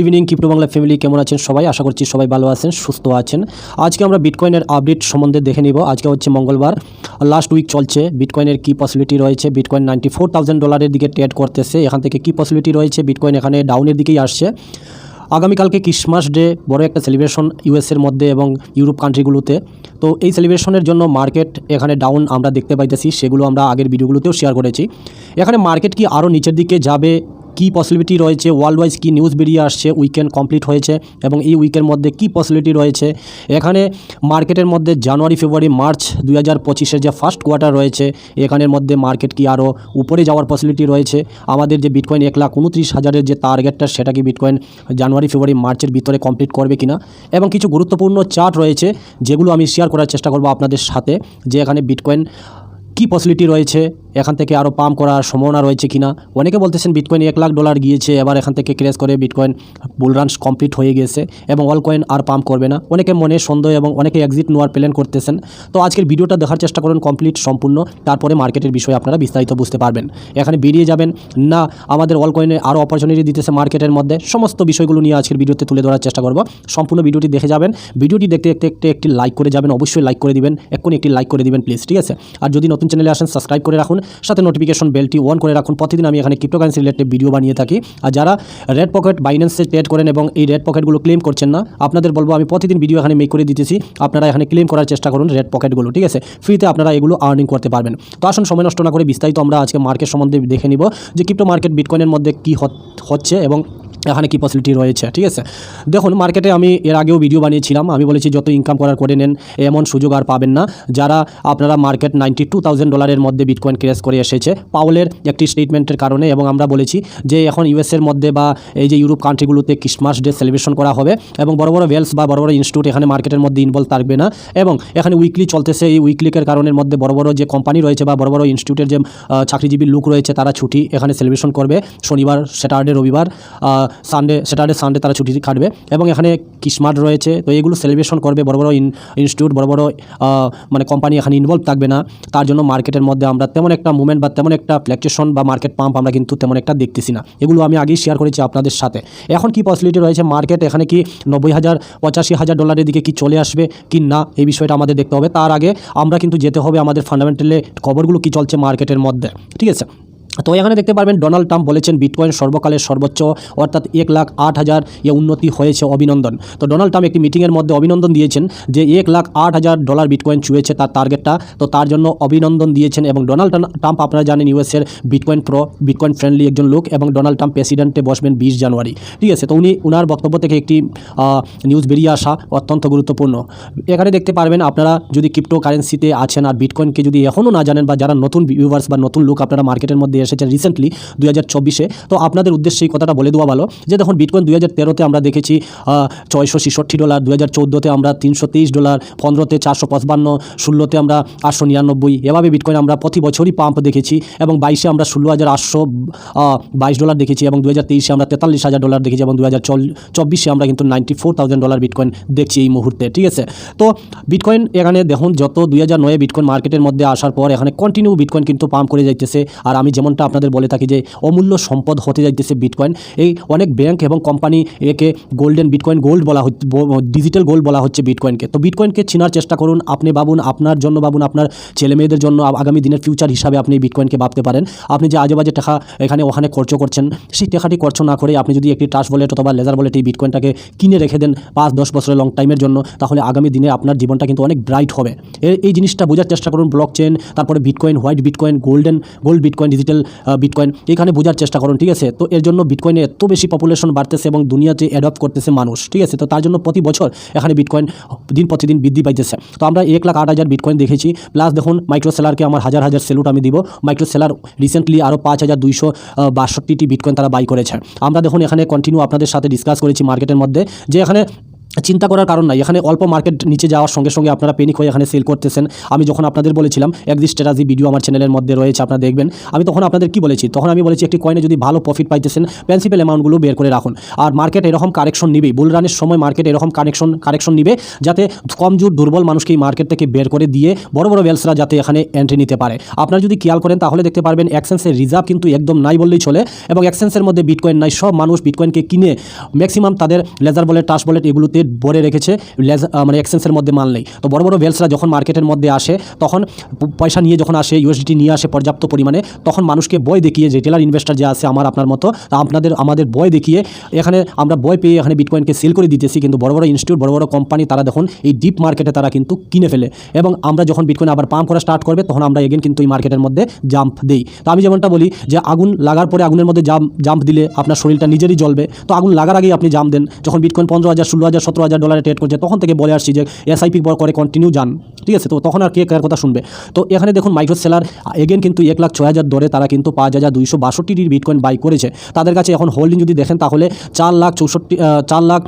Evening crypto Bangla family কেমন আছেন সবাই? আশা করছি সবাই ভালো আছেন, সুস্থ আছেন। আজকে আমরা বিটকয়েনের আপডেট সম্বন্ধে দেখে নিব। আজকে হচ্ছে মঙ্গলবার। লাস্ট উইক চলছে। বিটকয়েনের কী পসিবিলিটি রয়েছে? বিটকয়েন নাইনটি ফোর থাউজেন্ড ডলারের দিকে ট্রেড করতেছে। এখান থেকে কী পসিবিলিটি রয়েছে? বিটকয়েন এখানে ডাউনের দিকেই আসছে। আগামীকালকে ক্রিসমাস ডে বড় একটা সেলিব্রেশন ইউএসের মধ্যে এবং ইউরোপ কান্ট্রিগুলোতে তো এই সেলিব্রেশনের জন্য মার্কেট এখানে ডাউন আমরা দেখতে পাইতেছি। সেগুলো আমরা আগের ভিডিওগুলোতেও শেয়ার করেছি। এখানে মার্কেট কি আরও নিচের দিকে যাবে কী পসিবিলিটি রয়েছে ওয়ার্ল্ড ওয়াইজ কী নিউজ বেরিয়ে আসছে উইকেন্ড কমপ্লিট হয়েছে এবং এই উইকের মধ্যে কী পসিবিলিটি রয়েছে? এখানে মার্কেটের মধ্যে জানুয়ারি ফেব্রুয়ারি মার্চ দুই হাজার পঁচিশের যে ফার্স্ট কোয়ার্টার রয়েছে, এখানের মধ্যে মার্কেট কি আরও উপরে যাওয়ার পসিবিলিটি রয়েছে? আমাদের যে বিটকয়েন এক লাখ উনত্রিশ হাজারের যে টার্গেটটা সেটা কি বিটকয়েন জানুয়ারি ফেব্রুয়ারি মার্চের ভিতরে কমপ্লিট করবে কিনা? এবং কিছু গুরুত্বপূর্ণ চার্ট রয়েছে, যেগুলো আমি শেয়ার করার চেষ্টা করব আপনাদের সাথে, যে এখানে বিটকয়েন কী পসিবিলিটি রয়েছে এখান থেকে আরও পাম্প করার সম্ভাবনা রয়েছে কিনা? অনেকে বলতেছেন বিটকয়েন এক লাখ ডলার গিয়েছে, এবার এখান থেকে ক্রেস করে বিটকয়েন বুলরান্স কমপ্লিট হয়ে গেছে এবং অল কয়েন আর পাম্প করবে না। অনেকে মনে সন্দেহ এবং অনেকে এক্সিট নেওয়ার প্ল্যান করতেছেন। তো আজকের ভিডিওটা দেখার চেষ্টা করুন কমপ্লিট সম্পূর্ণ। তারপরে মার্কেটের বিষয়ে আপনারা বিস্তারিত বুঝতে পারবেন। এখানে বেরিয়ে যাবেন। না, আমাদের অল কয়েনে আরও অপরচুনিটি দিতেছে মার্কেটের মধ্যে। সমস্ত বিষয়গুলো নিয়ে আজকের ভিডিওতে তুলে ধরার চেষ্টা করব। সম্পূর্ণ ভিডিওটি দেখে যাবেন। ভিডিওটি দেখতে দেখতে একটি একটি লাইক করে যাবেন। অবশ্যই লাইক করে দিবেন। এক্ষুনি একটি লাইক করে দিবেন প্লিজ ঠিক আছে? আর যদি নতুন চ্যানেলে আসেন সাবস্ক্রাইব করে রাখুন। সাথে নোটিফিকেশন বেলটি অন করে রাখুন। প্রতিদিন আমি এখানে ক্রিপ্টোকারেন্সি রিলেটেড ভিডিও বানিয়ে থাকি। আর যারা রেড পকেট বাইন্যান্সে ট্রেড করেন এবং এই রেড পকেটগুলো ক্লেম করছেন না, আপনাদের বলব আমি প্রতিদিন ভিডিও এখানে মেক করে দিতেছি। আপনারা এখানে ক্লেম করার চেষ্টা করুন রেড পকেটগুলো ঠিক আছে? ফ্রিতে আপনারা এগুলো আর্নিং করতে পারবেন। তো আসুন, সময় নষ্ট না করে বিস্তারিত আমরা আজকে মার্কেট সম্বন্ধে দেখে নিব যে ক্রিপ্টো মার্কেট বিটকয়েনের মধ্যে কী হচ্ছে এবং এখানে কী পসিবিলিটি রয়েছে, ঠিক আছে? দেখুন মার্কেটে আমি এর আগেও ভিডিও বানিয়েছিলাম। আমি বলেছি যত ইনকাম করার করে নেন, এমন সুযোগ আর পাবেন না। যারা আপনারা মার্কেট নাইনটি টু থাউজেন্ড ডলারের মধ্যে বিটকয়েন ক্রেস করে এসেছে পাওলের একটি স্টেটমেন্টের কারণে এবং আমরা বলেছি যে এখন ইউএসের মধ্যে বা এই যে ইউরোপ কান্ট্রিগুলোতে ক্রিসমাস ডে সেলিব্রেশন করা হবে এবং বড় বড় ওয়েলস বা বড় বড় ইনস্টিটিউট এখানে মার্কেটের মধ্যে ইনভলভ থাকবে না এবং এখানে উইকলি চলতেছে। এই উইকলিকের কারণের মধ্যে বড় বড় যে কোম্পানি রয়েছে বা বড় বড় ইনস্টিটিউটের যে চাকরিজীবী লোক রয়েছে তারা ছুটি এখানে সেলিব্রেশন করবে। শনিবার স্যাটারডে রবিবার সানডে স্যাটারডে সানডে তারা ছুটি কাটবে এবং এখানে কিসমার্ট রয়েছে। তো এগুলো সেলিব্রেশন করবে। বড় বড় ইনস্টিটিউট বড় বড় মানে কোম্পানি এখানে ইনভলভ থাকবে না। তার জন্য মার্কেটের মধ্যে আমরা তেমন একটা মুভমেন্ট বা তেমন একটা ফ্ল্যাকচুয়েশন বা মার্কেট পাম্প আমরা কিন্তু তেমন একটা দেখতেছি না। এগুলো আমি আগেই শেয়ার করেছি আপনাদের সাথে। এখন কি পসিবিলিটি রয়েছে? মার্কেট এখানে কি নব্বই হাজার, পঁচাশি হাজার ডলারের দিকে কি চলে আসবে কি না? এই বিষয়টা আমাদের দেখতে হবে। তার আগে আমরা কিন্তু যেতে হবে আমাদের ফান্ডামেন্টালে খবরগুলো কি চলছে মার্কেটের মধ্যে। ঠিক আছে? তো এখানে দেখতে পারবেন ডোনাল্ড ট্রাম্প বলেছেন বিটকয়েন সর্বকালের সর্বোচ্চ, অর্থাৎ এক লাখ আট হাজার এ উন্নতি হয়েছে অভিনন্দন। তো ডোনাল্ড ট্রাম্প একটি মিটিংয়ের মধ্যে অভিনন্দন দিয়েছেন যে এক লাখ আট হাজার ডলার বিটকয়েন ছুঁয়েছে তার টার্গেটটা তো তার জন্য অভিনন্দন দিয়েছেন এবং ডোনাল্ড ট্রাম্প আপনারা জানেন ইউএসের বিটকয়েন প্রো, বিটকয়েন ফ্রেন্ডলি একজন লোক এবং ডোনাল্ড ট্রাম্প প্রেসিডেন্টে বসবেন বিশ জানুয়ারি। ঠিক আছে, তো উনি উনার বক্তব্য থেকে একটি নিউজ বেরিয়ে আসা অত্যন্ত গুরুত্বপূর্ণ। এখানে দেখতে পারবেন আপনারা যদি ক্রিপ্টো কারেন্সিতে আছেন আর বিটকয়েনকে যদি এখনও না জানেন বা যারা নতুন ভিউভার্স বা নতুন লোক আপনারা মার্কেটের মধ্যে এসেছেন রিসেন্টলি দুই হাজার চব্বিশে। তো আপনাদের উদ্দেশ্যে এই কথাটা বলে দেওয়া ভালো যে দেখুন বিটকয়েন দুই হাজার তেরোতে আমরা দেখেছি ছয়শো ছেষট্টি ডলার দুই হাজার চৌদ্দোতে আমরা তিনশো তেইশ ডলার পনেরোতে চারশো পঁচপান্ন, ষোলোতে আমরা আটশো নিরানব্বই। এভাবে বিটকয়েন আমরা প্রতি বছরই পাম্প দেখেছি এবং বাইশে আমরা ষোলো হাজার আটশো বাইশ ডলার দেখেছি এবং দু হাজার তেইশে আমরা তেতাল্লিশ হাজার ডলার দেখেছি এবং দু হাজার চব্বিশে আমরা কিন্তু ninety four thousand dollar bitcoin দেখছি এই মুহূর্তে, ঠিক আছে? তো বিটকয়েন এখানে দেখুন, যত দুই হাজার নয়ে বিটকয়েন মার্কেটের মধ্যে আসার পর এখানে কন্টিনিউ বিটকয়েন কিন্তু পাম্প করে যাইতেছে। আর আমি যেমনটা আপনাদের বলে থাকি যে অমূল্য সম্পদ হতে যাইতেছে বিটকয়েন এই অনেক ব্যাংক এবং কোম্পানি একে গোল্ডেন বিটকয়েন গোল্ড বলা হচ্ছে ডিজিটাল গোল্ড বলা হচ্ছে বিটকয়েনকে তো বিটকয়েনকে চেনার চেষ্টা করুন। আপনি ভাবুন, আপনার জন্য ভাবুন, আপনার ছেলে মেয়েদের জন্য আগামী দিনের ফিউচার হিসাবে আপনি বিটকয়েনকে ভাবতে পারেন। আপনি যে আজে বাজে টাকা এখানে, ওখানে খরচ করছেন, সেই টাকাটি খরচ না করে আপনি যদি একটি ট্রাস্ট বলেট অথবা লেজার বলেট এই বিটকয়েনটাকে কিনে রেখে দেন পাঁচ, দশ বছরের লং টাইমের জন্য, তাহলে আগামী দিনে আপনার জীবনটা কিন্তু অনেক ব্রাইট হবে। এই জিনিসটা বোঝার চেষ্টা করুন ব্লক চেন তারপরে bitcoin white bitcoin golden gold bitcoin digital bitcoin এখানে বোঝার চেষ্টা করুন, ঠিক আছে? তো এর জন্য বিটকয়েনে এত বেশি পপুলেশন বাড়তেছে এবং দুনিয়াতে অ্যাডপ্ট করতেছে মানুষ, ঠিক আছে? তো তার জন্য প্রতি বছর এখানে বিটকয়েন দিন প্রতিদিন বৃদ্ধি পাইতেছে। তো আমরা এক লাখ আট হাজার বিটকয়েন দেখেছি। প্লাস দেখুন মাইক্রো সেলারকে আমার হাজার হাজার সেলুট আমি দিব। মাইক্রো সেলার রিসেন্টলি আরও পাঁচ হাজার দুইশো বাষট্টিটি বিটকয়েন তারা বাই করেছে। আমরা দেখুন এখানে কন্টিনিউ আপনাদের সাথে ডিসকাস করেছি মার্কেটের মধ্যে, যে এখানে চিন্তা করার কারণ নাই। এখানে অল্প মার্কেট নিচে যাওয়ার সঙ্গে সঙ্গে আপনারা পেনিক হয়ে এখানে সেল করতেছেন। আমি যখন আপনাদের বলেছিলাম একদিন স্ট্র্যাটাজি ভিডিও আমার চ্যানেলের মধ্যে রয়েছে, আপনারা দেখবেন। আমি তখন আপনাদের কি বলেছি? তখন আমি বলেছি, একটি কয়েনে যদি ভালো প্রফিট পাইতেছেন প্রিন্সিপাল অ্যামাউন্টগুলো বের করে রাখুন। আর মার্কেট এরকম কারেকশন নিবেই। বুল রানের সময় মার্কেট এরকম কানেকশন কারেকশন নিবে, যাতে কমজোর দুর্বল মানুষকে এই মার্কেট থেকে বের করে দিয়ে বড় বড় ওয়েলসরা যাতে এখানে এন্ট্রি নিতে পারে। আপনারা যদি খেয়াল করেন, তাহলে দেখতে পারবেন এক্সেন্সের রিজার্ভ কিন্তু একদম নাই বললেই চলে এবং এক্সেন্সের মধ্যে বিটকয়েন নাই। সব মানুষ বিটকয়েনকে কিনে ম্যাক্সিমাম তাদের লেজার বলেট টাস বলেট এগুলোতে ভরে রেখেছে মানে এক্সচেঞ্জের মধ্যে মাল নেই। তো বড় বড় ভেলসরা যখন মার্কেটের মধ্যে আসে, তখন পয়সা নিয়ে যখন আসে ইউএসডিটি নিয়ে আসে পর্যাপ্ত পরিমাণে, তখন মানুষকে বই দেখিয়ে যে টেলার ইনভেস্টার যে আছে আমার, আপনার মতো আপনাদের, আমাদের বই দেখিয়ে, এখানে আমরা বই পেয়ে এখানে বিটকয়েনকে সেল করে দিতেছি। কিন্তু বড় বড় ইনস্টিটিউট বড় বড় কোম্পানি তারা দেখুন, এই ডিপ মার্কেটে তারা কিন্তু কিনে ফেলে। এবং আমরা যখন বিটকয়েন আবার পাম্প করা স্টার্ট করবে, তখন আমরা এগেন কিন্তু এই মার্কেটের মধ্যে জাম্প দিই। তো আমি যেমনটা বলি যে, আগুন লাগার পরে আগুনের মধ্যে জাম্প জাম্প দিলে আপনার শরীরটা নিজেরই জ্বলবে। তো আগুন লাগার আগেই আপনি জাম্প দেন। যখন বিটকয়েন পনেরো হাজার, ষোলো হাজার সতেরো হাজার ডলারে ট্রেড করছে, তখন থেকে বলে আসছি যে এসআইপি করে কন্টিনিউ যান। ঠিক আছে? তো তখন আর কে কার কথা শুনবে? তো এখানে দেখুন মাইক্রো সেলার এগেন কিন্তু এক লাখ ছয় হাজার দরে তারা কিন্তু পাঁচ হাজার দুইশো বাষট্টিটির বিটকয়েন বাই করেছে। তাদের কাছে এখন হোল্ডিং যদি দেখেন, তাহলে চার লাখ চৌষট্টি চার লাখ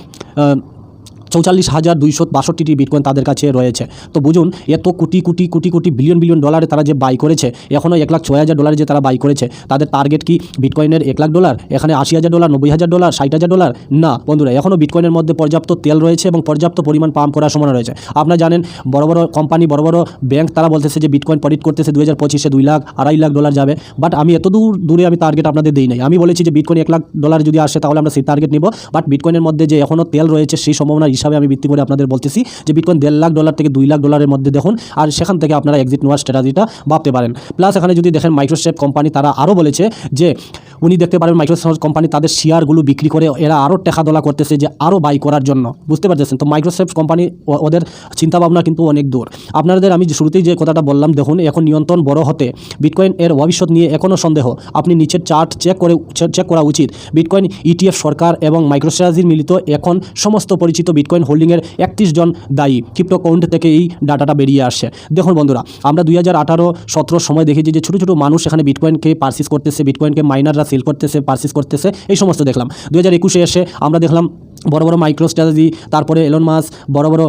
চৌচল্লিশ হাজার দুইশো বাষট্টিটি বিটকয়েন তাদের কাছে রয়েছে। তো বুঝুন এত কোটি কোটি কোটি কোটি বিলিয়ন বিলিয়ন ডলারে তারা যে বাই করেছে এখনও এক লাখ ছয় হাজার ডলারে যে তারা বাই করেছে, তাদের টার্গেট কি বিটকয়েনের এক লাখ ডলার এখানে আশি হাজার ডলার নব্বই হাজার ডলার ষাট হাজার ডলার না, বন্ধুরা এখনও বিটকয়েনের মধ্যে পর্যাপ্ত তেল রয়েছে এবং পর্যাপ্ত পরিমাণ পাম্প করার সময় রয়েছে। আপনারা জানেন, বড় বড় কোম্পানি বড় বড় ব্যাংক তারা বলতেছে যে বিটকয়েন পডিট করতেছে দুই হাজার পঁচিশে দুই লাখ, আড়াই লাখ ডলার যাবে। বাট আমি এত দূর, দূরে আমি টার্গেট আপনাদের দিই নাই। আমি বলেছি যে বিটকয়েন এক লাখ ডলার যদি আসে, তাহলে আমরা সেই টার্গেট নিব। বাট বিটকয়েনের মধ্যে যে এখনও তেল রয়েছে, সেই সম্ভাবনার হিসাবে আমি ভিত্তি করে আপনাদের বলতেছি যে বিটকয়েন দেড় লাখ ডলার থেকে দুই লাখ ডলারের মধ্যে দেখুন, আর সেখান থেকে আপনারা এক্সিট নেওয়ার স্ট্র্যাটাজিটা ভাবতে পারেন। প্লাস এখানে যদি দেখেন মাইক্রোস্টেপ কোম্পানি তারা আরও বলেছে যে উনি দেখতে পারেন মাইক্রোসফট কোম্পানি তাদের শেয়ারগুলো বিক্রি করে এরা আরও টেকাদোলা করতেছে যে আরও বাই করার জন্য। বুঝতে পারতেছেন? তো মাইক্রোসফট কোম্পানি ওদের চিন্তাভাবনা কিন্তু অনেক দূর। আপনাদের আমি শুরুতেই যে কথাটা বললাম, দেখুন, এখন নিয়ন্ত্রণ বড় হতে বিটকয়েন এর ভবিষ্যৎ নিয়ে এখনও সন্দেহ। আপনি নিচের চার্ট চেক করে চেক করা উচিত। বিটকয়েন ইটিএফ সরকার এবং মাইক্রোস্ট্রাজির মিলিত এখন সমস্ত পরিচিত বিটকয়েন হোল্ডিংয়ের একত্রিশ জন দায়ী। ক্রিপ্টো কাউন্ট থেকে এই ডাটাটা বেরিয়ে আসছে। দেখুন বন্ধুরা, আমরা দুই হাজার আঠারো সতেরো সময় দেখেছি যে ছোটো ছোটো মানুষ এখানে বিটকয়েনকে পার্সিস করতেছে বিটকয়েনকে মাইনাররা সেল করতেছে পারচেস করতেছে এই সমস্ত দেখলাম। দু হাজার একুশে এসে আমরা দেখলাম বড় বড় মাইক্রো স্ট্র্যাটেজি তারপরে এলন মাস বড় বড়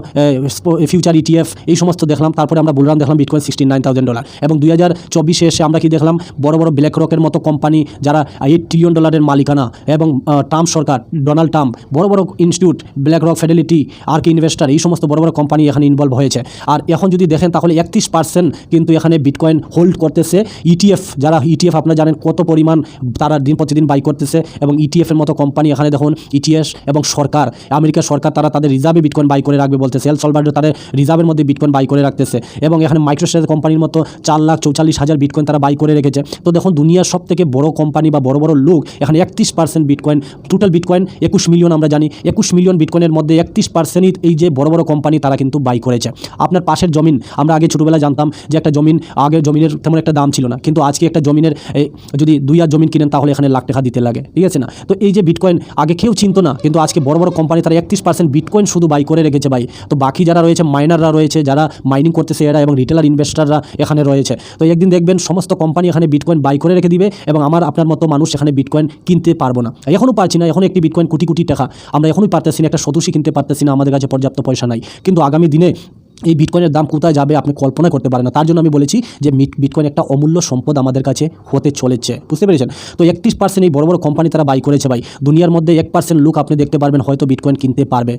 ফিউচার ইটিএফ এই সমস্ত দেখলাম, তারপরে আমরা বুলরান দেখলাম bitcoin sixty nine thousand dollar এবং দুই হাজার চব্বিশে এসে আমরা কি দেখলাম, বড় বড় ব্ল্যাক রকের মতো কোম্পানি যারা এইট ট্রিলিয়ন ডলারের মালিকানা এবং ট্রাম্প সরকার ডোনাল্ড ট্রাম্প বড় বড় ইনস্টিটিউট ব্ল্যাক রক ফেডেলিটি আর কি ইনভেস্টার এই সমস্ত বড় বড় কোম্পানি এখানে ইনভলভ হয়েছে। আর এখন যদি দেখেন, তাহলে একত্রিশ পার্সেন্ট কিন্তু এখানে বিটকয়েন হোল্ড করতেছে। ইটিএফ যারা ইটিএফ আপনারা জানেন কত পরিমাণ তারা দিন প্রতিদিন বাই করতেছে এবং ইটিএফের মতো কোম্পানি এখানে দেখুন ইটিএস এবং সরকার, আমেরিকার সরকার তারা তাদের রিজার্ভে বিটকয়েন বাই করে রাখবে বলতেছে। এল সলভাডো তাদের রিজার্ভের মধ্যে বিটকয়েন বাই করে রাখতেছে। এবং এখানে মাইক্রোসফট কোম্পানির মতো চার লাখ চৌচল্লিশ হাজার বিটকয়েন তারা বাই করে রেখেছে। তো দেখুন, দুনিয়ার সব থেকে বড় কোম্পানি বা বড় বড় লোক এখানে একত্রিশ পার্সেন্ট বিটকয়েন টোটাল বিটকয়েন একুশ মিলিয়ন আমরা জানি। একুশ মিলিয়ন বিটকয়েনের মধ্যে একত্রিশ পার্সেন্টই এই যে বড় বড় কোম্পানি তারা কিন্তু বাই করেছে। আপনার পাশের জমিন, আমরা আগে ছোটোবেলায় জানতাম যে একটা জমিন আগে জমিনের তেমন একটা দাম ছিল না। কিন্তু আজকে একটা জমিনের যদি দুই আর জমিন কিনেন তাহলে এখানে লাখ টাকা দিতে লাগে। ঠিক আছে না? তো এই যে বিটকয়েন আগে কেউ চিনতো না, কিন্তু আজকে বড় বড় কোম্পানি তারা একত্রিশ পার্সেন্ট বিটকয়েন শুধু বাই করে রেখেছে ভাই। তো বাকি যারা রয়েছে মাইনাররা রয়েছে, যারা মাইনিং করতেছে এরা এবং রিটেলার ইনভেস্টাররা এখানে রয়েছে। তো একদিন দেখবেন সমস্ত কোম্পানি এখানে বিটকয়েন বাই করে রেখে দিবে এবং আমার, আপনার মতো মানুষ এখানে বিটকয়েন কিনতে পারব না। এখনও পারছি না, এখন একটি বিটকয়েন কোটি কোটি টাকা। আমরা এখনই পারতেছি না, একটা সদস্য কিনতে পারতেছি না, আমাদের কাছে পর্যাপ্ত পয়সা নাই। কিন্তু আগামী দিনে এই বিটকয়েনের দাম কোথায় যাবে আপনি কল্পনা করতে পারেন না। তার জন্য আমি বলেছি যে বিটকয়েন একটা অমূল্য সম্পদ আমাদের কাছে হতে চলেছে। বুঝতে পেরেছেন? তো একত্রিশ পার্সেন্ট এই বড় বড় কোম্পানি তারা বাই করেছে ভাই। দুনিয়ার মধ্যে এক পার্সেন্ট লোক আপনি দেখতে পারবেন, হয়তো বিটকয়েন কিনতে পারবে।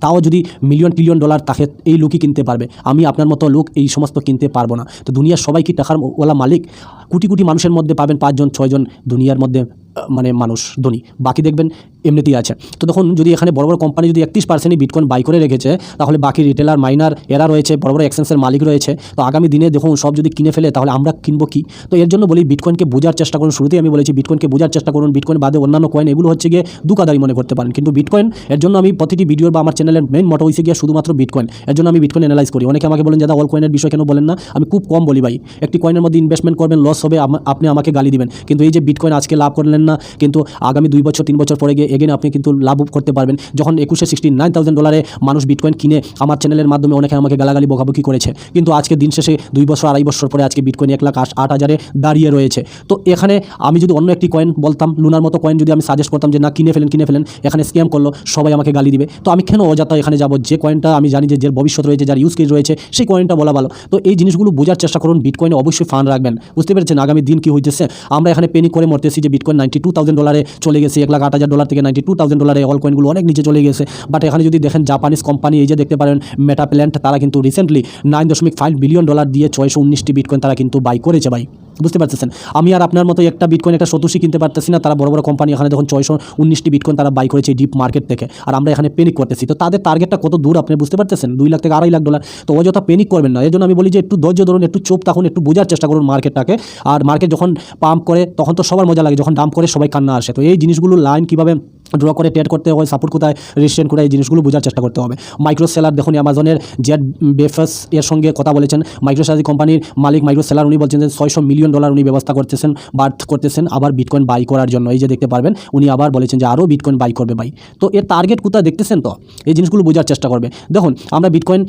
তাও যদি মিলিয়ন ট্রিলিয়ন ডলার তাকে এই লোকই কিনতে পারবে। আমি আপনার মতো লোক এই সমস্ত কিনতে পারব না। তো দুনিয়ার সবাই কি টাকার ওলা মালিক কোটি কোটি মানুষের মধ্যে পাবেন পাঁচজন, ছয়জন দুনিয়ার মধ্যে মানে মানুষ, ধনী। বাকি দেখবেন এমনিতেই আছে। তো তখন যদি এখানে বড় বড় কোম্পানি যদি একত্রিশ পার্সেন্টই বিটকয়েন বাই করে রেখেছে, তাহলে বাকি রিটেলার মাইনার এরা রয়েছে, বড় বড় এক্সচেঞ্জের মালিক রয়েছে। তো আগামী দিনে দেখুন, সব যদি কিনে ফেলে, তাহলে আমরা কিনবো কি? তো এর জন্য বলি বিটকয়েনকে বোঝার চেষ্টা করুন। শুরুতেই আমি বলেছি বিটকয়েনকে বোঝার চেষ্টা করুন। বিটকয়েন বাদে অন্যান্য কয়েন এগুলো হচ্ছে গিয়ে দুকাদারি মনে করতে পারেন। কিন্তু বিটকয়েন এর জন্য আমি প্রতিটি ভিডিও বা আমার চ্যানেলের মেন মোটো হয়েছে গিয়ে শুধুমাত্র বিটকয়েন এর জন্য আমি বিটকয়েন অ্যানালাইজ করি। অনেকে আমাকে বলেন, দাদা অল কয়েনের বিষয় কেন বলেন না? আমি খুব কম বলি ভাই। একটি কয়েনের মধ্যে ইনভেস্টমেন্ট করবেন লস হবে আপনি আমাকে গালি দিবেন। কিন্তু এই যে বিটকয়েন আজকে লাভ করলেন না, কিন্তু আগামী দুই বছর, তিন বছর পরে গিয়ে এগেন আপনি কিন্তু লাভ করতে পারবেন। যখন একুশে সিক্সটি নাইন থাউজেন্ড ডলারে মানুষ বিটকয়েন কিনে আমার চ্যানেলের মাধ্যমে অনেকে আমাকে গালাগালি, বকাবকি করেছে। কিন্তু আজকে দিন শেষে দুই বছর, আড়াই বছর পরে আজকে বিটকয়েন এক লাখ আট আট হাজারে দাঁড়িয়ে রয়েছে। তো এখানে আমি যদি অন্য একটি কয়েন বলতাম লুনার মতো কয়েন যদি আমি সাজেস্ট করতাম যে, না, কিনে ফেলেন কিনে ফেলেন এখানে স্ক্যাম করল, সবাই আমাকে গালি দিবে। তো আমি কেন অযথা এখানে যাব? যে কয়েনটা আমি জানি যে যে ভবিষ্যৎ রয়েছে, যার ইউজ কেস রয়েছে, সেই কয়েনটা বলা ভালো। তো এই জিনিসগুলো বোঝার চেষ্টা করুন বিটকয়েনে অবশ্যই ফান্ড রাখবেন। বুঝতে পেরেছেন? আগামী দিন কি হইতেছে? আমরা এখানে পেনি করে মরতেছি যে বিটকয়েন নাইনটি টু থাউজেন্ড ডলারে চলে গেছে, এক লাখ আট হাজার ডলার থেকে নাইনটি টু থাউজেন্ড ডলারে অল কয়েনগুলো অনেক নিচে চলে গেছে বাট এখানে যদি দেখেন জাপানিজ কোম্পানি এই যে দেখতে পারেন মেটা প্ল্যান্ট তারা কিন্তু রিসেন্টলি নাইন দশমিক ফাইভ বিলিয়ন ডলার দিয়ে ছয়শো উনিশটি বিটকয়েন তারা কিন্তু বাই করেছে ভাই। বুঝতে পারতেছেন? আমি আর আপনার মতো একটা বিটকয়েন একটা সতুষি কিনতে পারতেছি না। তারা বড় বড় কোম্পানি এখানে দেখুন ছয়শো উনিশটি বিটকয়েন তারা বাই করেছে ডিপ মার্কেট থেকে। আর আমরা এখানে পেনিক করতেছি। তো তাদের টার্গেটটা কত দূর আপনি বুঝতে পারতেছেন? দুই লাখ থেকে আড়াই লাখ ডলার তো অযথা পেনিক করবেন না। এই জন্য আমি বলি যে একটু ধৈর্য ধরুন, একটু চুপ থাকুন, একটু বোঝার চেষ্টা করুন মার্কেটটাকে আর মার্কেট যখন পাম্প করে, তখন তো সবার মজা লাগে। যখন ডাম্প করে, সবাই কান্না আসে। তো এই জিনিসগুলো লাইন কীভাবে ড্র করে ট্রেড করতে হয় সাপোর্ট কোথায় রেজিস্ট্রেশন কোথায়, এই জিনিসগুলো বোঝার চেষ্টা করতে হবে। মাইক্রো সেলার দেখুন অ্যামাজনের জেড বেফাস এর সঙ্গে কথা বলেছেন। মাইক্রো সেলার কোম্পানির মালিক মাইক্রো সেলার উনি বলছেন যে ছয়শো মিলিয়ন ডলার উনি ব্যবস্থা করতেছেন, বার্থ করতেছেন, আবার বিটকয়েন বাই করার জন্য। এই যে দেখতে পারবেন, উনি আবার বলেছেন যে আরও বিটকয়েন বাই করবে বাই তো এর টার্গেট কোথায় দেখতেছেন তো? এই জিনিসগুলো বোঝার চেষ্টা করবে। দেখুন, আমরা বিটকয়েন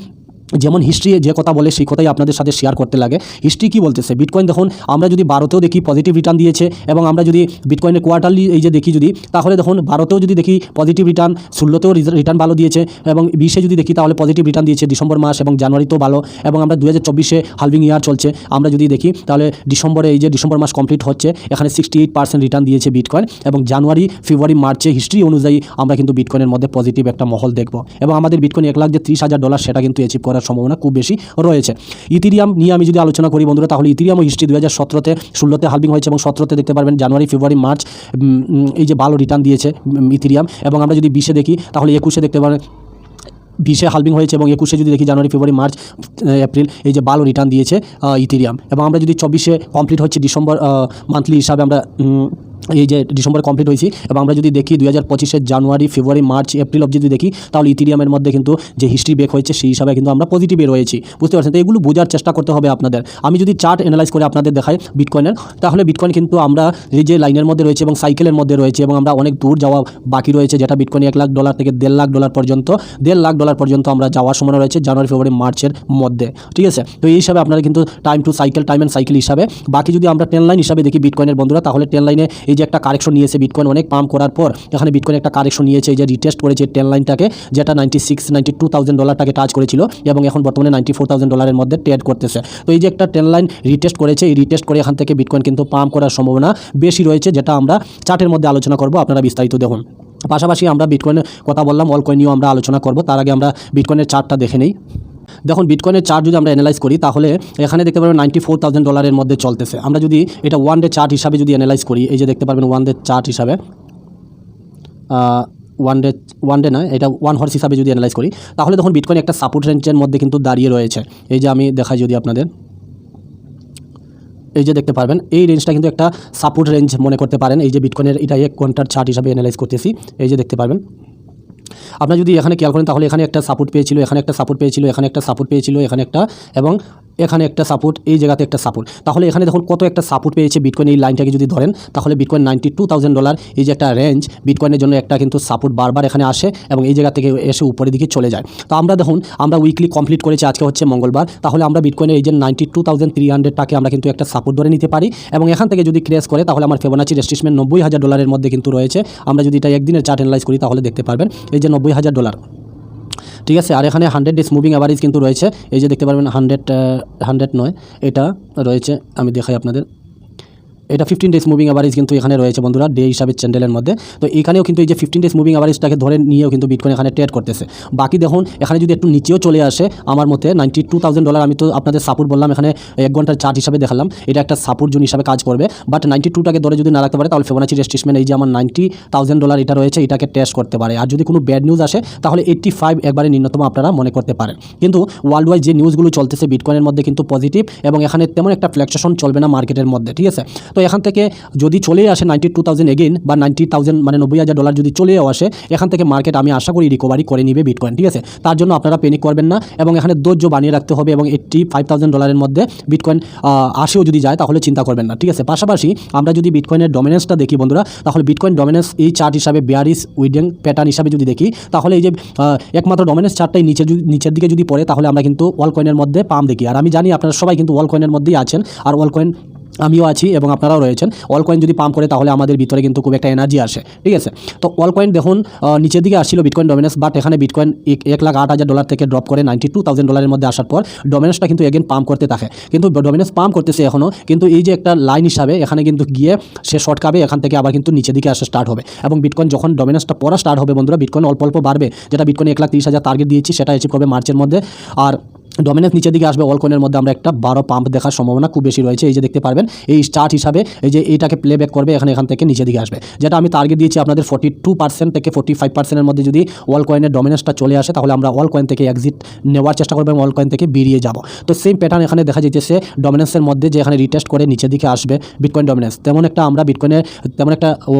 যেমন হিস্ট্রি যে কথা বলে সেই কথাই আপনাদের সাথে শেয়ার করতে লাগে। হিস্ট্রি কি বলতেছে? বিটকয়েন দেখুন, আমরা যদি ভারতেও দেখি পজিটিভ রিটার্ন দিয়েছে এবং আমরা যদি বিটকয়েনের কোয়ার্টারলি এই যে দেখি যদি, তাহলে দেখুন ভারতেও যদি দেখি পজিটিভ রিটার্ন ষোলোতেও রিটার্ন ভালো দিয়েছে এবং বিশে যদি দেখি তাহলে পজিটিভ রিটার্ন দিয়েছে ডিসেম্বর মাস এবং জানুয়ারিতেও ভালো এবং আমরা দু হাজার চব্বিশে হালভিং ইয়ার চলছে। আমরা যদি দেখি তাহলে ডিসেম্বরে এই যে ডিসেম্বর মাস কমপ্লিট হচ্ছে, এখানে সিক্সটি এইট পার্সেন্ট রিটার্ন দিয়েছে বিটকয়েন এবং জানুয়ারি, ফেব্রুয়ারি, মার্চে হিস্ট্রি অনুযায়ী আমরা কিন্তু বিটকয়েনের মধ্যে পজিটিভ একটা মহল দেখব এবং আমাদের বিটকয়েন এক লাখ যে ত্রিশ হাজার ডলার সেটা কিন্তু অ্যাচিভ করার সম্ভাবনা খুব বেশি রয়েছে। ইথিরিয়াম নিয়ে আমি যদি আলোচনা করি বন্ধুরা, তাহলে ইথিরিয়ামও হিস্ট্রি দু হাজার সতেরোতে, ষোলোতে হালবিং হয়েছে এবং সতেরোতে দেখতে পারবেন জানুয়ারি ফেব্রুয়ারি মার্চ এই যে ভালো রিটার্ন দিয়েছে ইথিরিয়াম। এবং আমরা যদি বিশে দেখি, তাহলে একুশে দেখতে পারেন বিশে হালভিং হয়েছে এবং একুশে যদি দেখি জানুয়ারি, ফেব্রুয়ারি, মার্চ এপ্রিল, এই যে ভালো রিটার্ন দিয়েছে ইথেরিয়াম। এবং আমরা যদি চব্বিশে কমপ্লিট হচ্ছে ডিসেম্বর মান্থলি হিসাবে আমরা এই যে ডিসেম্বরে কমপ্লিট হয়েছি, এবং আমরা যদি দেখি দুই হাজার পঁচিশে January, February, March, April of যদি দেখি, তাহলে ইথেরিয়ামের মধ্যে কিন্তু যে হিস্ট্রি বেক হয়েছে, সেই হিসাবে কিন্তু আমরা পজিটিভে রয়েছি। বুঝতে পারছেন? তো এগুলো বোঝার চেষ্টা করতে হবে আপনাদের। আমি যদি চার্ট অ্যানালাইজ করে আপনাদের দেখাই বিটকয়েনের তাহলে বিটকয়েন কিন্তু আমরা এই যে লাইনের মধ্যে রয়েছে এবং সাইকেলের মধ্যে রয়েছে এবং আমরা অনেক দূর যাওয়া বাকি রয়েছে, যেটা বিটকয়েন এক লাখ ডলার থেকে দেড় লাখ ডলার পর্যন্ত, দেড় লাখ ডলার পর্যন্ত আমরা যাওয়ার সময় রয়েছে, জানুয়ারি, ফেব্রুয়ারি, মার্চের মধ্যে, ঠিক আছে? তো এই হিসাবে আপনারা কিন্তু time to cycle time and cycle হিসাবে, বাকি যদি আমরা টেন লাইন হিসাবে দেখি বিটকয়েনের বন্ধুরা, তাহলে টেন লাইনে এই যে একটা কারেকশন নিয়েছে বিটকয়েন অনেক পাম্প করার পর, এখানে বিটকয়েন একটা কারেকশন নিয়েছে, এই যে রিটেস্ট করেছে টেন লাইনটাকে যেটা ninety six ninety two thousand ডলারটাকে touch করেছিল, এবং এখন বর্তমানে নাইনটি ফোর থাউজেন্ড ডলারের মধ্যে ট্রেড করতেছে। তো এই যে একটা টেন লাইন রিটেস্ট করেছে, এই রিটেস্ট করে এখান থেকে বিটকয়েন কিন্তু পাম্প করার সম্ভাবনা বেশি রয়েছে, যেটা আমরা চার্টের মধ্যে আলোচনা করব, আপনারা বিস্তারিত দেখুন। পাশাপাশি আমরা বিটকয়েনের কথা বললাম অল কয়েন নিয়েও আমরা আলোচনা করব। তার আগে আমরা বিটকয়েনের চার্টটা দেখে নেই। দেখুন বিটকয়েনের চার্ট যদি আমরা অ্যানালাইজ করি, তাহলে এখানে দেখতে পারবেন নাইনটি ফোর থাউজেন্ড ডলারের মধ্যে চলতেছে। আমরা যদি এটা ওয়ান ডে চার্ট হিসাবে যদি অ্যানালাইজ করি, এই যে দেখতে পারবেন ওয়ান ডে চার্ট হিসাবে ওয়ান ডে ওয়ান ডে না, এটা ওয়ান হর্স হিসাবে যদি অ্যানালাইজ করি, তাহলে তখন বিটকয়েন একটা সাপোর্ট রেঞ্জের মধ্যে কিন্তু দাঁড়িয়ে রয়েছে। এই যে আমি দেখাই যদি আপনাদের। এই যে দেখতে পারবেন, এই রেঞ্জটা কিন্তু একটা সাপোর্ট রেঞ্জ মনে করতে পারেন। এই যে বিটকয়েনের এটা এক ঘণ্টার চার্ট হিসাবে অ্যানালাইজ করতেছি। এই যে দেখতে পারবেন। আপনারা যদি এখানে খেয়াল করেন, তাহলে এখানে একটা সাপোর্ট পেয়েছিল, এখানে একটা সাপোর্ট পেয়েছিল, এখানে একটা সাপোর্ট পেয়েছিল, এখানে একটা, এবং এখানে একটা সাপোর্ট এই জায়গাতে একটা সাপোর্ট তাহলে এখানে দেখুন কত একটা সাপোর্ট পেয়েছে বিটকয়েন এই লাইনটাকে যদি ধরেন, তাহলে bitcoin ninety two thousand dollar এই যে একটা রেঞ্জ বিটকয়েনের জন্য একটা কিন্তু সাপোর্ট বারবার এখানে আসে, এবং এই জায়গা থেকে এসে উপরের দিকে চলে যায়। তো আমরা দেখুন, আমরা উইকলি কমপ্লিট করেছি, আজকে হচ্ছে মঙ্গলবার। তাহলে আমরা বিটকয়েনের এই যে নাইনটি টু থাউজেন্ড থ্রি হান্ড্রেডটাকে আমরা কিন্তু একটা সাপোর্ট ধরে নিতে পারি, এবং এখান থেকে যদি ক্রেস করে, তাহলে আমার ফেবোনাচি রেস্টিসমেন্ট নব্বই হাজার ডলারের মধ্যে কিন্তু রয়েছে। আমরা যদি এটা একদিনের চার্ট অ্যানালাইজ করি, তাহলে দেখতে পারবেন। এই যে নব্বই হাজার ডলার ঠিক আছে, আর এখানে হান্ড্রেড ডেজ মুভিং অ্যাভারেজ কিন্তু রয়েছে। এই যে দেখতে পারবেন হান্ড্রেড হান্ড্রেড নয়, এটা রয়েছে। আমি দেখাই আপনাদের। এটা ফিফটিন ডেজ মুভিং অ্যাভারেজ কিন্তু এখানে রয়েছে বন্ধুরা ডে হিসাবে চ্যান্ডেলের মধ্যে। তো এখানেও কিন্তু এই যে ফিফটিন ডেজ মুভিং অ্যাভারেজটাকে ধরে নিয়েও কিন্তু বিটকয়েন এখানে ট্রেড করতেছে। বাকি দেখুন, এখানে যদি একটু নিচেও চলে আসে, আমার মতে নাইনটি টু থাউজেন্ড ডলার আমি তো আপনাদের সাপোর্ট বললাম, এখানে এক ঘণ্টার চার্ট হিসাবে দেখালাম। এটা একটা সাপোর্ট জোন হিসাবে কাজ করবে। বাট নাইনটি টুটাকে ধরে যদি না রাখতে পারে, তাহলে ফেবোনাচি রেস্টিসমেন্ট এই যে আমার নাইনটি থাউজেন্ড ডলার এটা রয়েছে, এটাকে টেস্ট করতে পারে। আর যদি কোনো ব্যাড নিউজ আসে, তাহলে এইট্টি ফাইভ একবারে ন্যূনতম আপনারা মনে করতে পারেন। কিন্তু ওয়ার্ল্ড ওয়াইড যে নিউজগুলো চলতেছে বিটকয়েনের মধ্যে কিন্তু পজিটিভ এবং এখানে তেমন একটা ফ্ল্যাকচুয়েশন চলবে না মার্কেটের মধ্যে, ঠিক আছে? তো এখান থেকে যদি চলে আসে নাইনটি টু থাউজেন্ড এগেন বা নাইনটি থাউজেন্ড মানে নব্বই হাজার ডলার যদি চলেও আসে, এখান থেকে মার্কেট আমি আশা করি রিকভারি করে নিবে বিটকয়েন ঠিক আছে? তার জন্য আপনারা পেনিক করবেন না এবং এখানে ধৈর্য বানিয়ে রাখতে হবে এবং এইট্টি ফাইভ থাউজেন্ড ডলারের মধ্যে বিটকয়েন আসেও যদি যায় তাহলে চিন্তা করবেন না, ঠিক আছে? পাশাপাশি আমরা যদি বিটকয়েনের ডমিনেন্সটা দেখি বন্ধুরা, তাহলে বিটকয়েন ডমিনেন্স এই চার্ট হিসাবে বিয়ারিস উইডিং প্যাটার্ন হিসাবে যদি দেখি, তাহলে এই যে একমাত্র ডমিনেন্স চার্টটাই নিচে নিচের দিকে যদি পড়ে তাহলে আমরা কিন্তু ওয়াল কয়েনের মধ্যে পাম দেখি। আর আমি জানি আপনারা সবাই কিন্তু ওয়াল কয়েনের মধ্যেই আছেন, আর ওয়াল কয়েন আমিও আছি এবং আপনারাও রয়েছেন। অল কয়েন যদি পাম্প করে তাহলে আমাদের ভিতরে কিন্তু খুব একটা এনার্জি আসে। ঠিক আছে? তো অল কয়েন দেখুন নিচের দিকে আসছিল বিটকয়েন ডমিনেন্স বাট এখানে বিটকয়েন এক লাখ আট হাজার ডলার থেকে ড্রপ করে নাইনটি টু থাউজেন্ড ডলারের মধ্যে আসার পর ডমিনেন্সটা কিন্তু এগেন পাম্প করতে থাকে। কিন্তু ডমিনেন্স পাম্প করতেছে এখনও কিন্তু এই যে একটা লাইন হিসাবে এখানে কিন্তু গিয়ে সে শর্ট খাবে এখান থেকে আবার কিন্তু নিচের দিকে আসা স্টার্ট হবে। এবং বিটকয়েন যখন ডমিনেন্সটা পড়া স্টার্ট হবে বন্ধুরা বিটকয়েন অল্প অল্প বাড়বে। যেটা বিটকয়েন এক লাখ তিরিশ হাজার টার্গেট দিয়েছি, সেটা অ্যাচিভ করবে মার্চের মধ্যে। আর ডমিনেন্স নিচের দিকে আসবে অল কয়েনের মধ্যে আমরা একটা বারো পাম্প দেখার সম্ভাবনা খুব বেশি রয়েছে। এই যে দেখতে পারবেন, এই স্টার্ট হিসাবে এই যে এইটাকে প্লে ব্যাক করবে, এখানে এখান থেকে নিচের দিকে আসবে। যেটা আমি টার্গেট দিয়েছি আপনাদের ফর্টি টু পার্সেন্ট থেকে ফোর্টি ফাইভ পার্সেন্টের মধ্যে যদি অল কয়েনের ডমিনেন্সটা চলে আসে, তাহলে আমরা অল কয়েন থেকে এক্সিট নেওয়ার চেষ্টা করব এবং অল কয়েন থেকে বেরিয়ে যাব। তো সেম প্যাটার্ন এখানে দেখা যাইতেছে ডমিনেন্সের মধ্যে যে এখানে রিটেস্ট করে নিচের দিকে আসবে বিটকয়েন ডমিনেন্স তেমন একটা আমরা বিটকয়েনের তেমন একটা ও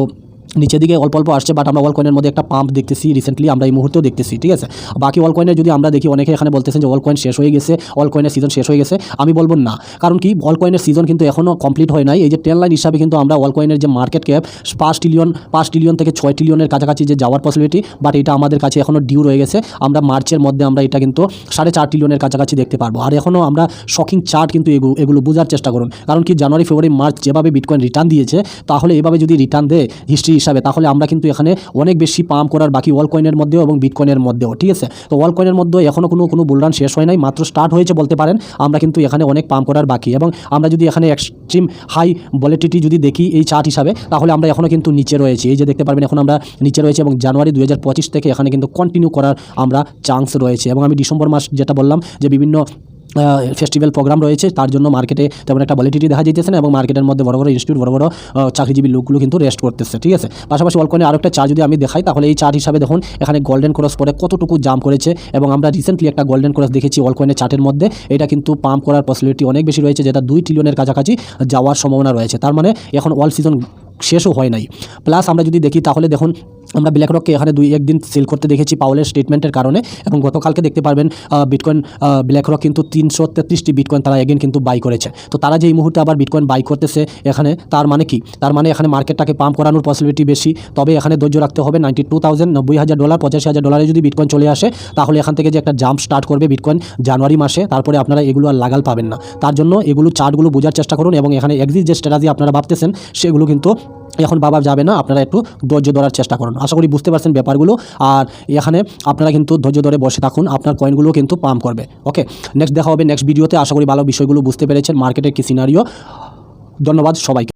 নিচের দিকে অল্প অল্প আসছে বাট আমরা অল কয়েনের মধ্যে একটা পাম্প দেখতেছি রিসেন্টলি আমরা এই মুহূর্তেও দেখতেছি, ঠিক আছে? বাকি অল কয়েনের যদি আমরা দেখি, অনেকে এখানে বলতেছেন যে অল কয়েন শেষ হয়ে গেছে অল কয়েনের সিজন শেষ হয়ে গেছে, আমি বলব না। কারণ কি অল কয়েনের সিজন কিন্তু এখনও কমপ্লিট হয় নাই। এই যে টেন লাইন হিসাবে কিন্তু আমরা অল কয়েনের যে মার্কেট ক্যাপ পাঁচ ট্রিলিয়ন পাঁচ ট্রিলিয়ন থেকে ছয় ট্রিলিয়নের কাছাকাছি যে যাওয়ার পসিবিলিটি বাট এটা আমাদের কাছে এখনও ডিউ রয়ে গেছে। আমরা মার্চের মধ্যে আমরা এটা কিন্তু সাড়ে চার ট্রিলিয়নের কাছাকাছি দেখতে পারব। আর এখনও আমরা শকিং চার্ট কিন্তু এগুলো বোঝার চেষ্টা করুন। কারণ কি, জানুয়ারি, ফেব্রুয়ারি, মার্চ যেভাবে বিটকয়েন রিটার্ন দিয়েছে, তাহলে এভাবে যদি রিটার্ন দেয় হিস্ট্রি হিসাবে, তাহলে আমরা কিন্তু এখানে অনেক বেশি পাম্প করার বাকি ওয়াল কয়েনের মধ্যেও এবং বিটকয়েনের মধ্যেও, ঠিক আছে? তো ওয়াল কয়েনের মধ্যে এখনও কোনো কোনো বুলরান শেষ হয় নাই, মাত্র স্টার্ট হয়েছে বলতে পারেন, আমরা কিন্তু এখানে অনেক পাম্প করার বাকি। এবং আমরা যদি এখানে এক্সট্রিম হাই ভলিটিটি যদি দেখি এই চার্ট হিসাবে, তাহলে আমরা এখনও কিন্তু নিচে রয়েছি। এই যে দেখতে পারবেন, এখন আমরা নিচে রয়েছে এবং জানুয়ারি দু হাজার পঁচিশ থেকে এখানে কিন্তু কন্টিনিউ করার আমরা চান্স রয়েছে। এবং আমি ডিসেম্বর মাস যেটা বললাম, যে বিভিন্ন ফেস্টিভ্যাল প্রোগ্রাম রয়েছে, তার জন্য মার্কেটে তেমন একটা ভলিটিটি দেখা যাইতেছে না এবং মার্কেটের মধ্যে বড় বড় ইনস্টিটিউট বড় বড় চাকরিজীবী লোকগুলো কিন্তু রেস্ট করতেছে, ঠিক আছে? পাশাপাশি অলকনে আরও একটা চার্ট যদি আমি দেখাই, তাহলে এই চার্ট হিসাবে দেখুন, এখানে গোল্ডেন ক্রস পরে কতটুকু জাম করেছে এবং আমরা রিসেন্টলি একটা গোল্ডেন ক্রস দেখেছি অলকয়েনের চার্টের মধ্যে, এটা কিন্তু পাম্প করার পসিবিলিটি অনেক বেশি রয়েছে, যেটা দুই ট্রিলিয়নের কাছাকাছি যাওয়ার সম্ভাবনা রয়েছে, তার মানে এখন অল সিজন শেষও হয় নাই। প্লাস আমরা যদি দেখি, তাহলে দেখুন আমরা ব্ল্যাক রককে এখানে দুই একদিন সেল করতে দেখেছি পাউলের স্টেটমেন্টের কারণে এবং গতকালকে দেখতে পারবেন বিটকয়েন ব্ল্যাক রক কিন্তু তিনশো তেত্রিশটি বিটকয়েন তারা এগেন কিন্তু বাই করেছে। তো তারা যে এই মুহূর্তে আবার বিটকয়েন বাই করতেছে এখানে, তার মানে কি? তার মানে এখানে মার্কেটটাকে পাম্প করানোর পসিবিলিটি বেশি। তবে এখানে ধৈর্য রাখতে হবে নাইনটি টু থাউজেন্ড নব্বই হাজার ডলার পঁচাশি হাজার ডলারে যদি বিটকয়েন চলে আসে, তাহলে এখান থেকে যে একটা জাম্প স্টার্ট করবে বিটকয়েন জানুয়ারি মাসে, তারপরে আপনারা এগুলো আর লাগাল পাবেন না। তার জন্য এগুলো চার্টগুলো বোঝার চেষ্টা করুন এবং এখানে এক্সিট যে স্ট্র্যাটাজি আপনারা ভাবতেছেন, সেগুলো কিন্তু এখন বাবা যাবে না, আপনারা একটু ধৈর্য ধরার চেষ্টা করুন। আশা করি বুঝতে পারছেন ব্যাপারগুলো। আর এখানে আপনারা কিন্তু ধৈর্য ধরে বসে থাকুন, আপনার কয়েনগুলো কিন্তু পাম্প করবে। ওকে নেক্সট দেখা হবে নেক্সট ভিডিওতে আশা করি ভালো বিষয়গুলো বুঝতে পেরেছেন মার্কেটের কি সিনারিও ধন্যবাদ সবাইকে।